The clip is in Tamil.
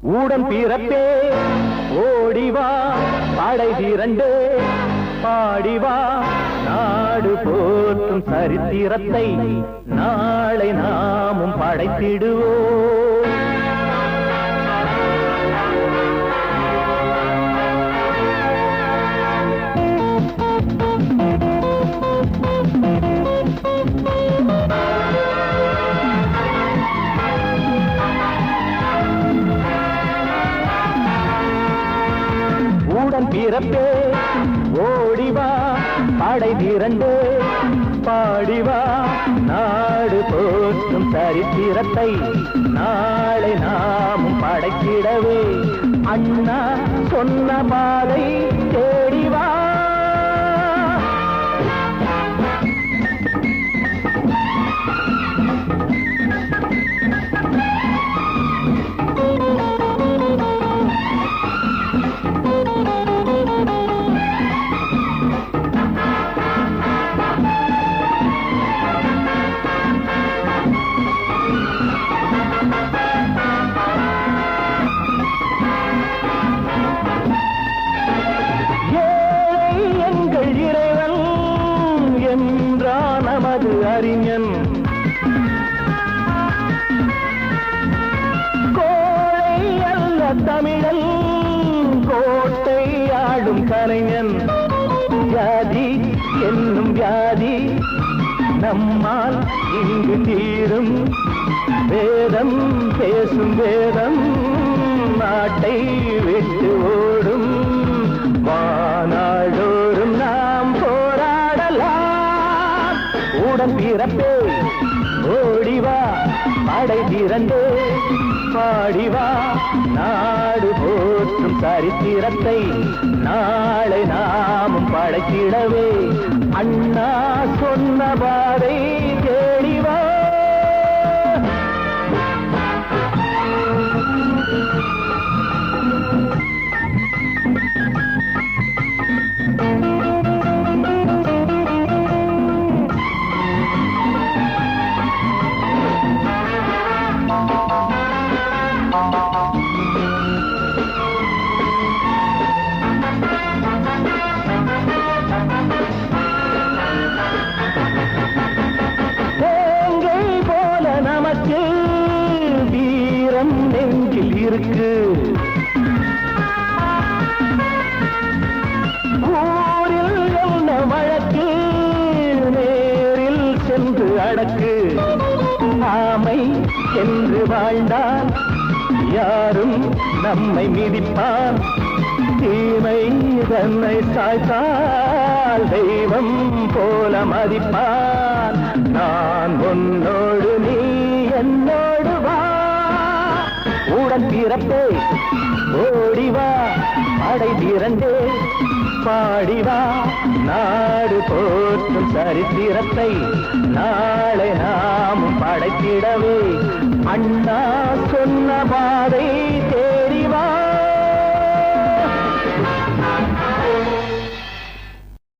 ஊடன் பிறப்பே ஓடிவா படை திரண்டு பாடிவா நாடு போற்றும் சரித்திரத்தை நாளை நாமும் படைத்திடுவோம். உடன் பிறப்பே. ஓடிவா படை திரண்டே. பாடிவா நாடு போற்றும் சரித்திரத்தை. நாளை நாமும் படைக்கிடவே அண்ணா சொன்ன பாதை தேடிவா அறிஞன். கோழை அல்ல தமிழன் கோட்டை ஆடும் கலைஞன். வியாதி என்னும் வியாதி நம்மால் இங்கு தீரும். வேதம் பேசும் வேதம் நாட்டை விட்டு ஓ உடன் ஓடிவா படை திரண்டே. பாடிவா நாடு போற்றும் சரித்திரத்தை. நாளை நாமும் படைத்திடவே. அண்ணா சொன்னவா நமக்கு வீரம் நெஞ்சில் இருக்கு. ஊரில் என்ன வழக்கு நேரில் சென்று அடக்கு. ஆமை என்று வாழ்ந்தால் யாரும் நம்மை மிதிப்பார் தீமை தன்னை சாய்த்தால் தெய்வம் போல மதிப்பார் உடன் ஓடிவா படை திறந்தே. பாடிவா நாடு போற்றும் சரித்திரத்தை. நாளை நாமும் படைத்திடவே. அண்ணா சொன்ன பாதை